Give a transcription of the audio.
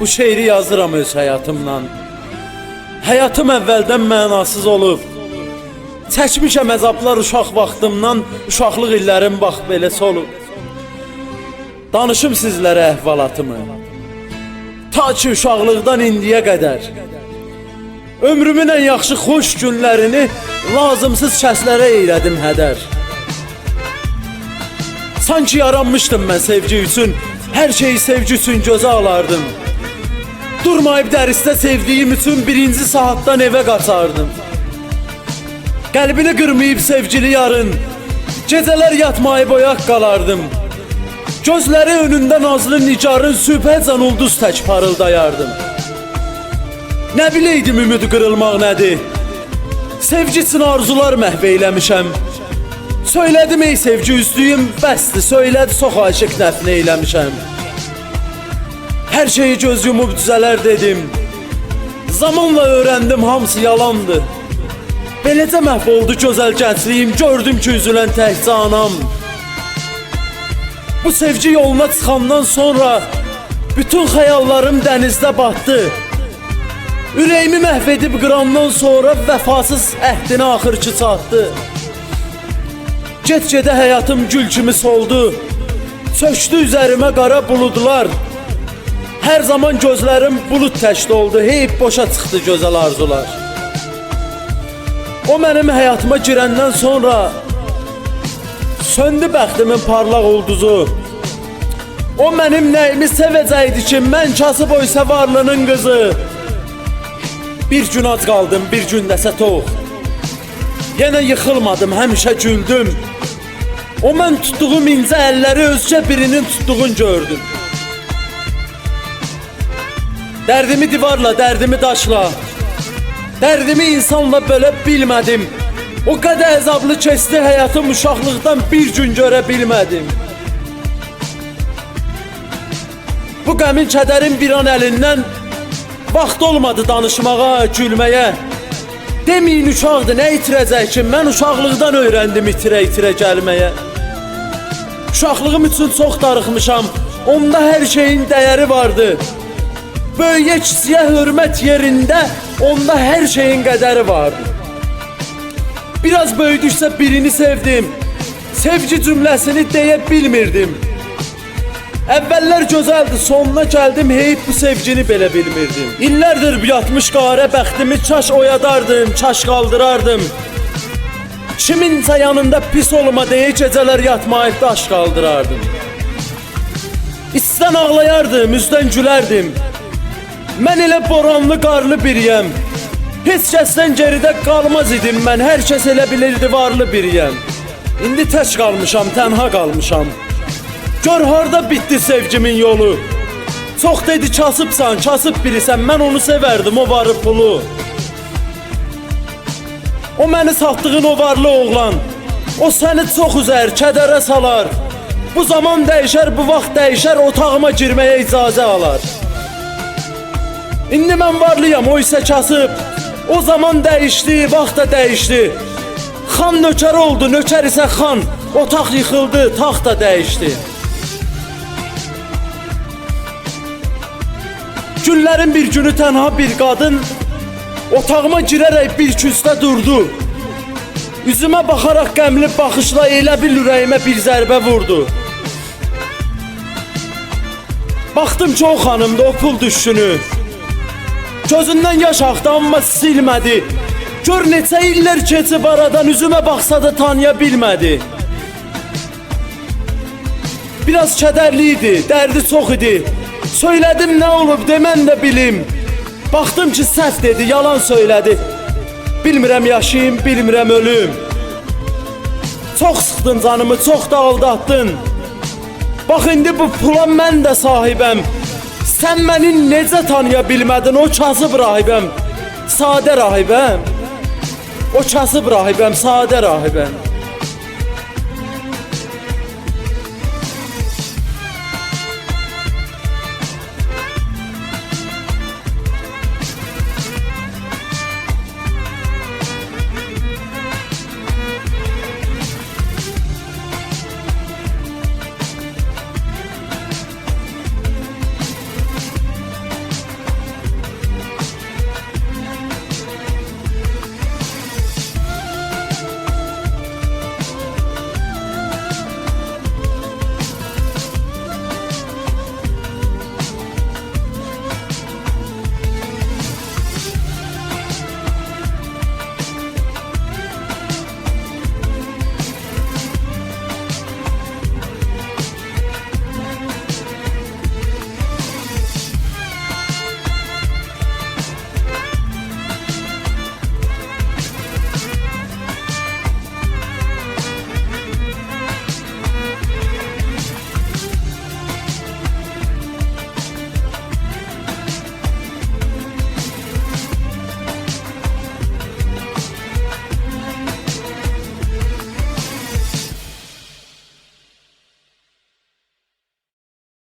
Bu şeiri yazıram öz həyatımdan. Həyatım əvvəldən mənasız olub. Çəkmişəm əzablar uşaq vaxtımdan, uşaqlıq illərim bax belə solub. Danışım sizlərə əhvalatımı. Ta ki uşaqlıqdan indiyə qədər. Ömrümün ən yaxşı xoş günlərini lazımsız kəslərə eylədim hədər. Sanki yaranmışdım mən sevgi üçün, hər şeyi sevgi üçün gözə alardım. Durmayıb dərisdə sevdiyim üçün birinci saatdan evə qaçardım. Qəlbini qırmayıb sevgili yarın, gecələr yatmayıb oyaq qalardım. Gözləri önündə nazlı nicarın sübhəcən ulduz tək parıldayardım. Nə biləydim ümid qırılmaq nədir? Sevgi üçün arzular məhv eyləmişəm. Söylədim ey sevgi üzdüyüm bəsdir, söylədi çox aşiq nəfni eyləmişəm. Hər şeyi göz yumub düzələr dedim. Zamanla öyrəndim hamısı yalandı. Beləcə məhv oldu gözəl gördüm ki üzülən təkcə anam. Bu sevgi yoluna çıxandan sonra bütün xəyallarım dənizdə batdı. Ürəyimi məhv edib qırandan sonra vəfasız əhdinə axır ki çatdı. Get-gedə gül kimi soldu. Çökdü üzərimə qara buludlar. Hər zaman gözlərim bulud tək doldu. Heyb boşa çıxdı gözəl arzular. O mənim həyatıma girəndən sonra söndü bəxtimin parlaq ulduzu. O mənim nəyimi sevəcəkdi ki, mən kasıb oysa varlının qızı. Bir gün ac qaldım, bir gün dəsə tox. Yenə yıxılmadım, həmişə güldüm. O mən tutduğum incə əlləri özgə birinin tutduğunu gördüm. Dərdimi divarla, dərdimi daşla, dərdimi insanla bölə bilmədim. O qədər əzablı keçdi həyatım uşaqlıqdan bir gün görə bilmədim. Bu qəmin kədərin bir an əlindən vaxt olmadı danışmağa, gülməyə. Deməyin uşaqdır, nə itirəcək ki? Mən uşaqlıqdan öyrəndim itirə-itirə gəlməyə. Uşaqlığım üçün çox darıxmışam. Onda hər şeyin dəyəri vardı. Böyüyə kiçiyə hörmət yerində onda hər şeyin qədəri vardı. Biraz böyüdüksə birini sevdim. Sevgi cümləsini deyə bilmirdim. Əvvəllər gözəldi, sonuna gəldim, heyb bu sevgini belə bilmirdim. İllərdir yatmış qarə bəxtimi çaş oyadardım, çaş qaldırardım. Kiminsə yanında pis olma deyə gecələr yatmayıb daş qaldırardım. İstən ağlayardım, üzdən gülərdim. Mən elə boranlı qarlı biriyəm. Heç kəsdən geridə qalmaz idim mən. Hər kəs elə bilirdi varlı biriyəm. İndi tək qalmışam, tənha qalmışam. Gör harda bitdi sevgimin yolu. Çox dedi kasıbsan, kasıb birisən. Mən onu sevərdim, o varı pulu. O məni satdığın o varlı oğlan. O səni çox üzər, kədərə salar. Bu zaman dəyişər, bu vaxt dəyişər, otağıma girməyə icazə alar. İndi mən varlıyam, o isə kasıb. O zaman dəyişdi, vaxt da dəyişdi. Xan nökər oldu, nökər isə xan. Otaq yıxıldı, taxt da dəyişdi. Günlərin bir günü tənha bir qadın otağıma girərək bir küstə durdu. Üzümə baxaraq qəmli baxışla elə bil ürəyimə bir zərbə vurdu. Baxdım ki, o xanımda o pul düşkünü. Gözündən yaş axdı amma silmədi. Gör neçə illər keçib aradan üzümə baxsa da tanıya bilmədi. Biraz kədərli idi, dərdi çox idi. Söylədim nə olub demən də bilim. Baxdım ki, səhv dedi, yalan söylədi. Bilmirəm yaşayım, bilmirəm ölüm. Çox sıxdın canımı, çox da aldatdın. Bax indi bu pula mən də sahibəm. Sən məni necə tanıya bilmədin o kasıb rahibəm, sadə rahibəm. O kasıb rahibəm, sadə rahibəm.